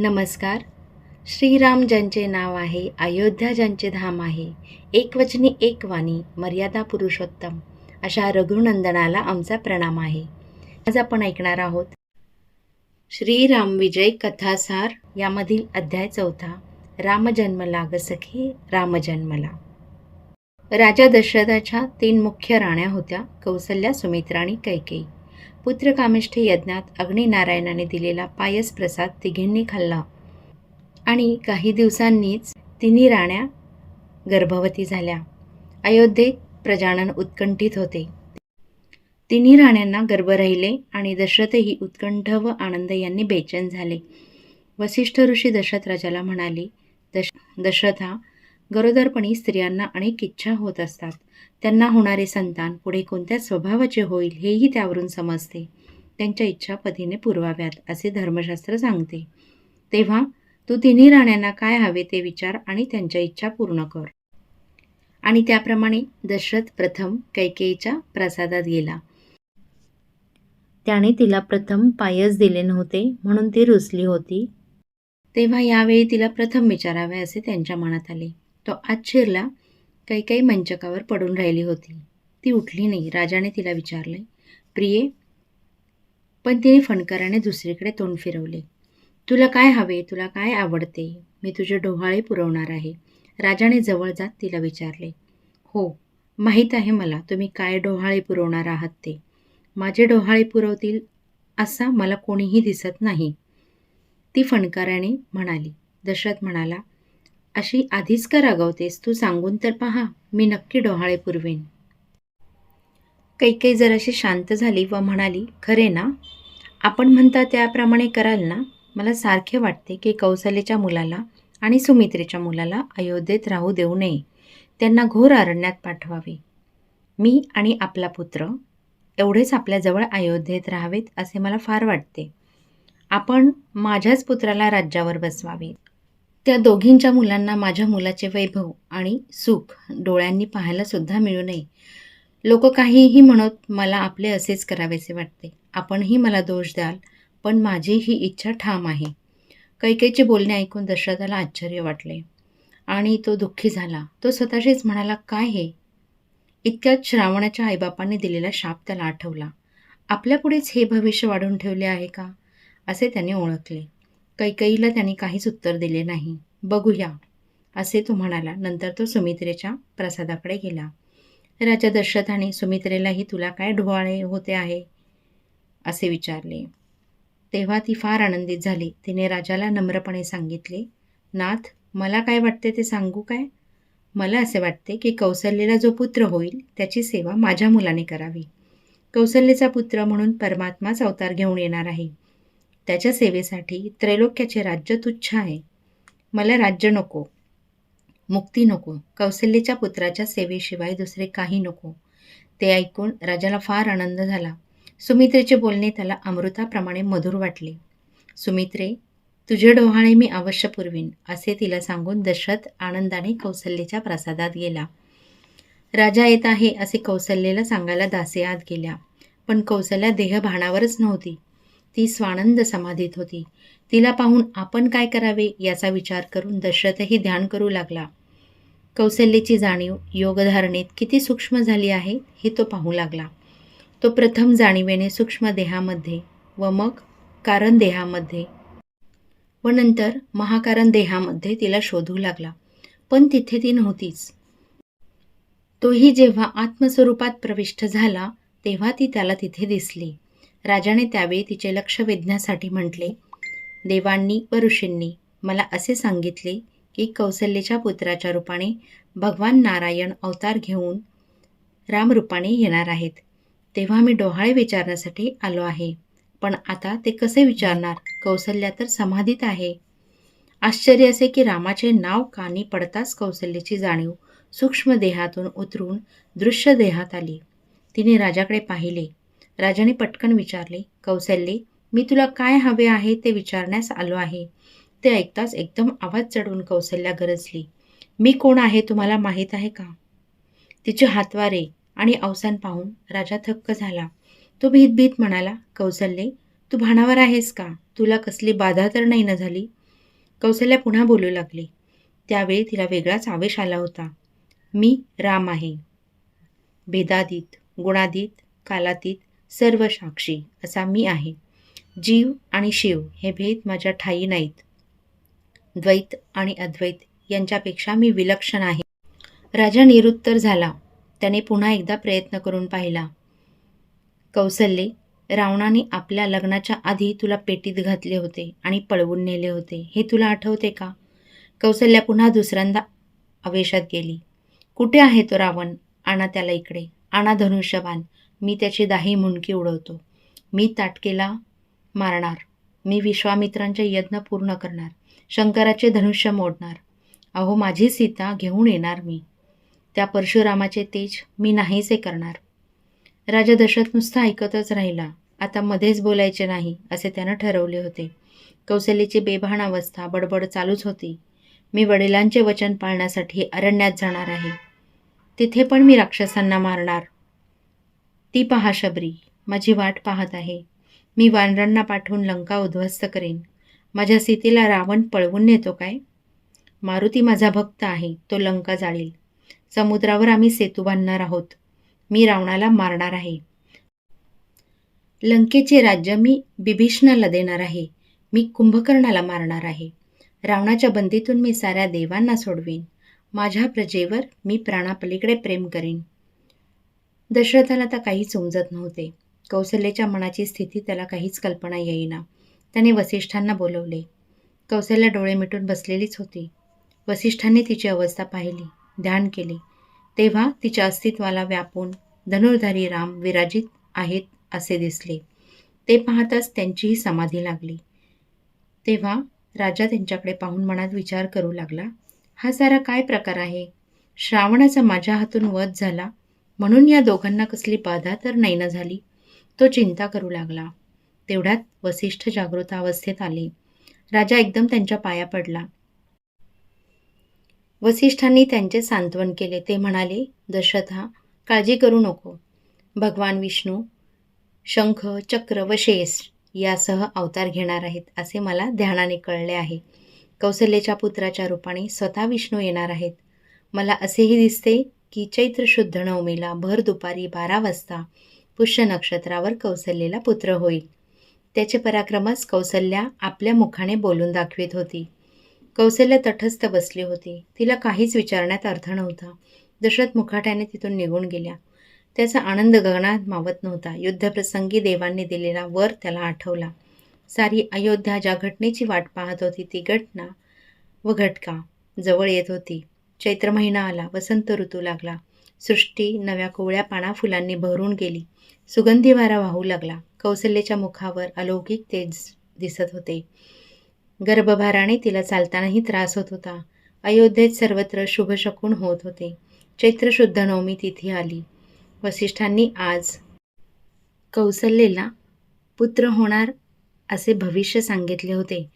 नमस्कार. श्रीराम ज्यांचे नाव आहे अयोध्या ज्यांचे धाम आहे एकवचनी एक वाणी मर्यादा पुरुषोत्तम अशा रघुनंदनाला आमचा प्रणाम आहे. आज आपण ऐकणार आहोत श्रीराम विजय कथासार यामधील अध्याय चौथा रामजन्म लागसखी रामजन्मला राजा दशरथाच्या तीन मुख्य राण्या होत्या कौसल्या सुमित्रा आणि कैकेयी. पुत्रकामिष्ठ यज्ञात अग्निनारायणाने दिलेला पायस प्रसाद तिघींनी खाल्ला. आणि काही दिवसांनीच तिन्ही राण्या गर्भवती झाल्या. अयोध्येत प्रजानन उत्कंठित होते. तिन्ही राण्यांना गर्भ राहिले आणि दशरथही उत्कंठ व आनंद यांनी बेचैन झाले. वसिष्ठ ऋषी दशरथ राजाला म्हणाले दश दशरथा गरोदरपणी स्त्रियांना अनेक इच्छा होत असतात. त्यांना होणारे संतान पुढे कोणत्या स्वभावाचे होईल हेही त्यावरून समजते. त्यांच्या इच्छा पतीने पुरवाव्यात असे धर्मशास्त्र सांगते. तेव्हा तू तिन्ही राण्यांना काय हवे ते विचार आणि त्यांच्या इच्छा पूर्ण कर. आणि त्याप्रमाणे दशरथ प्रथम कैकेयीच्या प्रसादात गेला. त्याने तिला प्रथम पायस दिले नव्हते म्हणून ती रुसली होती. तेव्हा यावेळी तिला प्रथम विचारावे असे त्यांच्या मनात आले. तो आज शिरला काही काही मंचकावर पडून राहिली होती. ती उठली नाही. राजाने तिला विचारले प्रिये. पण तिने फणकाराने दुसरीकडे तोंड फिरवले. तुला काय हवे? तुला काय आवडते? मी तुझे डोहाळे पुरवणार आहे. राजाने जवळ जात तिला विचारले हो माहीत आहे मला तुम्ही काय डोहाळे पुरवणार आहात ते. माझे डोहाळे पुरवतील असा मला कोणीही दिसत नाही. ती फणकाराने म्हणाली दशरथ म्हणाला अशी आधीच का रागवतेस तू सांगून तर पहा मी नक्की डोहाळे पुरवेन. कैकई जराशी शांत झाली व म्हणाली खरे ना? आपण म्हणता त्याप्रमाणे कराल ना? मला सारखे वाटते की कौशल्याच्या मुलाला आणि सुमित्रेच्या मुलाला अयोध्येत राहू देऊ नये. त्यांना घोर अरण्यात पाठवावे. मी आणि आपला पुत्र एवढेच आपल्याजवळ अयोध्येत राहावेत असे मला फार वाटते. आपण माझ्याच पुत्राला राज्यावर बसवावे त्या दोघींच्या मुलांना माझ्या मुलाचे वैभव आणि सुख डोळ्यांनी पाहायला सुद्धा मिळू नये. लोक काहीही म्हणत मला आपले असेच करावेसे वाटते. आपणही मला दोष द्याल पण माझी ही इच्छा ठाम आहे. कैकेचे बोलणे ऐकून दशरथाला आश्चर्य वाटले. आणि तो दुःखी झाला. तो स्वतःशीच म्हणाला काय हे? इतक्यात श्रावणाच्या आईबापांनी दिलेला शाप त्याला आठवला. आपल्यापुढेच हे भविष्य वाढून ठेवले आहे का? असे त्याने ओळखले. कैकईला त्याने काहीच उत्तर दिले नाही. बघूया असे तो म्हणाला. नंतर तो सुमित्रेच्या प्रसादाकडे गेला. राजा दशरथाने सुमित्रेलाही तुला काय ढोवाळे होते आहे? असे विचारले. तेव्हा ती फार आनंदित झाली. तिने राजाला नम्रपणे सांगितले नाथ मला काय वाटते ते सांगू काय? मला असे वाटते की कौसल्येला जो पुत्र होईल त्याची सेवा माझ्या मुलाने करावी. कौसल्येचा पुत्र म्हणून परमात्माच अवतार घेऊन येणार आहे. त्याच्या सेवेसाठी त्रैलोक्याचे राज्य तुच्छ आहे. मला राज्य नको मुक्ती नको कौशल्येच्या पुत्राच्या सेवेशिवाय दुसरे काही नको. ते ऐकून राजाला फार आनंद झाला. सुमित्रेचे बोलणे त्याला अमृताप्रमाणे मधुर वाटले. सुमित्रे तुझे डोहाळे मी अवश्य पुरवीन असे तिला सांगून दशरथ आनंदाने कौशल्येच्या प्रसादात गेला. राजा येत आहे असे कौशल्येला सांगायला दासे आत गेल्या. पण कौशल्या देहभानावरच नव्हती. ती स्वानंद समाधीत होती. तिला पाहून आपण काय करावे याचा विचार करून दशरथही ध्यान करू लागला. कौशल्याची जाणीव योगधारणेत किती सूक्ष्म झाली आहे हे तो पाहू लागला. तो प्रथम जाणीवेने सूक्ष्म देहामध्ये व मग कारण देहामध्ये व नंतर महाकारण देहामध्ये तिला शोधू लागला. पण तिथे ती नव्हतीच. तोही जेव्हा आत्मस्वरूपात प्रविष्ट झाला तेव्हा ती त्याला तिथे दिसली. राजाने त्यावेळी तिचे लक्ष वेधण्यासाठी म्हटले देवांनी व ऋषींनी मला असे सांगितले की कौसल्याच्या पुत्राच्या रूपाने भगवान नारायण अवतार घेऊन रामरूपाने येणार आहेत. तेव्हा मी डोहाळे विचारण्यासाठी आलो आहे. पण आता ते कसे विचारणार? कौसल्या तर समाधीत आहे. आश्चर्य असे की रामाचे नाव कानी पडताच कौसल्याची जाणीव सूक्ष्म देहातून उतरून दृश्य देहात आली. तिने राजाकडे पाहिले. राजाने पटकन विचारले कौशल्ये मी तुला काय हवे आहे ते विचारण्यास आलो आहे. ते ऐकताच एकदम आवाज चढवून कौशल्या गरजली मी कोण आहे तुम्हाला माहीत आहे का? तिचे हातवारे आणि अवसान पाहून राजा थक्क झाला. तो भीत भीत म्हणाला कौशल्ये तू भानावर आहेस का? तुला कसली बाधा तर नाही ना झाली? कौसल्या पुन्हा बोलू लागली. त्यावेळी तिला वेगळाच आवेश आला होता. मी राम आहे. भेदातीत गुणातीत कालातीत सर्व साक्षी असा मी आहे. जीव आणि शिव हे भेद माझ्या ठाई नाहीत. द्वैत आणि अद्वैत यांच्यापेक्षा मी विलक्षण आहे. राजा निरुत्तर झाला. त्याने पुन्हा एकदा प्रयत्न करून पाहिला. कौसल्ये रावणाने आपल्या लग्नाच्या आधी तुला पेटीत घातले होते आणि पळवून नेले होते. हे तुला आठवते का? कौसल्या पुन्हा दुसऱ्यांदा आवेशात गेली. कुठे आहे तो रावण? आणा त्याला इकडे. आणा धनुष्यबाण. मी त्याची दाही मुंडकी उडवतो. मी ताटकेला मारणार. मी विश्वामित्रांचे यज्ञ पूर्ण करणार. शंकराचे धनुष्य मोडणार. अहो माझी सीता घेऊन येणार मी. त्या परशुरामाचे तेज मी नाहीसे करणार. राजा दशरथ नुसता ऐकतच राहिला. आता मध्येच बोलायचे नाही असे त्यानं ठरवले होते. कौशल्याची बेभान अवस्था बडबड चालूच होती. मी वडिलांचे वचन पाळण्यासाठी अरण्यात जाणार आहे. तिथे पण मी राक्षसांना मारणार. ती पहा शबरी माझी वाट पाहत आहे. मी वानरांना पाठवून लंका उद्ध्वस्त करेन. माझ्या सीतेला रावण पळवून नेतो काय? मारुती माझा भक्त आहे तो लंका जाळील. समुद्रावर आम्ही सेतू बांधणार आहोत. मी रावणाला मारणार आहे. लंकेचे राज्य मी बिभीषणाला देणार आहे. मी कुंभकर्णाला मारणार आहे. रावणाच्या बंदीतून मी साऱ्या देवांना सोडवीन. माझ्या प्रजेवर मी प्राणापलीकडे प्रेम करीन. दशरथाला आता काहीच उमजत नव्हते. कौशल्याच्या मनाची स्थिती त्याला काहीच कल्पना येईना. त्याने वसिष्ठांना बोलवले. कौशल्या डोळे मिटून बसलेलीच होती. वसिष्ठांनी तिची अवस्था पाहिली ध्यान केले. तेव्हा तिच्या अस्तित्वाला व्यापून धनुर्धारी राम विराजित आहेत असे दिसले. ते पाहताच त्यांचीही समाधी लागली. तेव्हा राजा त्यांच्याकडे पाहून मनात विचार करू लागला हा सारा काय प्रकार आहे? श्रावणाचा माझ्या हातून वध झाला. म्हणून या दोघांना कसली बाधा तर नाही ना झाली? तो चिंता करू लागला. तेवढ्यात वसिष्ठ जागृत अवस्थेत आले. राजा एकदम त्यांच्या पाया पडला. वसिष्ठांनी त्यांचे सांत्वन केले. ते म्हणाले दशरथा काळजी करू नको. भगवान विष्णू शंख चक्र व शेष यासह अवतार घेणार आहेत असे मला ध्यानाने कळले आहे. कौशल्याच्या पुत्राच्या रूपाने स्वतः विष्णू येणार आहेत. मला असेही दिसते की चैत्र शुद्ध नवमीला भर दुपारी बारा वाजता पुष्य नक्षत्रावर कौसल्येला पुत्र होईल. त्याचे पराक्रमच कौसल्या आपल्या मुखाने बोलून दाखवित होती. कौशल्य तटस्थ बसली होती. तिला काहीच विचारण्यात अर्थ नव्हता. दशरथ मुखाट्याने तिथून निघून गेल्या. त्याचा आनंद गगनात मावत नव्हता. युद्धप्रसंगी देवांनी दिलेला वर त्याला आठवला. सारी अयोध्या ज्या घटनेची वाट पाहत होती ती घटना व घटका जवळ येत होती. चैत्र महिना आला वसंत ऋतू लागला. सृष्टी नव्या कोवळ्या पाना फुलांनी भरून गेली. सुगंधी वारा वाहू लागला. कौशल्याच्या मुखावर अलौकिक तेज दिसत होते. गर्भभाराने तिला चालतानाही त्रास होत होता. अयोध्येत सर्वत्र शुभशकून होत होते. चैत्र शुद्ध नवमी तिथी आली. वसिष्ठांनी आज कौसल्येला पुत्र होणार असे भविष्य सांगितले होते.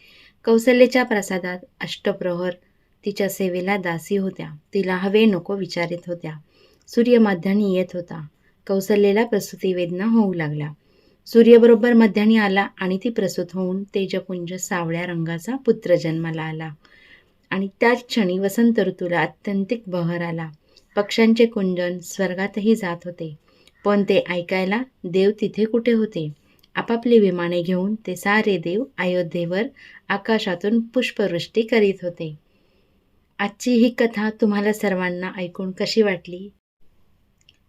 कौसल्याच्या प्रसादात अष्टप्रहर तिच्या सेवेला दासी होत्या. तिला हवे नको विचारित होत्या. सूर्य मध्यानी येत होता. कौसल्येला प्रसूती वेदना होऊ लागल्या. सूर्यबरोबर मध्यानी आला आणि ती प्रसूत होऊन तेजपुंज सावळ्या रंगाचा पुत्र जन्माला आला. आणि त्याच क्षणी वसंत ऋतूला अत्यंतिक बहर आला. पक्ष्यांचे कुंजन स्वर्गातही जात होते. पण ते ऐकायला देव तिथे कुठे होते? आपापली विमाने घेऊन ते सारे देव अयोध्येवर आकाशातून पुष्पवृष्टी करीत होते. आजची ही कथा तुम्हाला सर्वांना ऐकून कशी वाटली?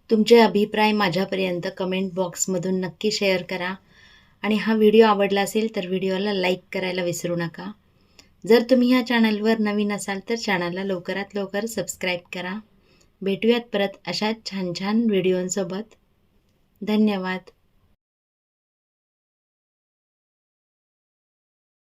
तुमचे अभिप्राय माझ्यापर्यंत कमेंट बॉक्समधून नक्की शेअर करा. आणि हा व्हिडिओ आवडला असेल तर व्हिडिओला लाईक करायला विसरू नका. जर तुम्ही ह्या चॅनलवर नवीन असाल तर चॅनलला लवकरात लवकर सबस्क्राईब करा. भेटूयात परत अशा छान छान व्हिडिओंसोबत धन्यवाद.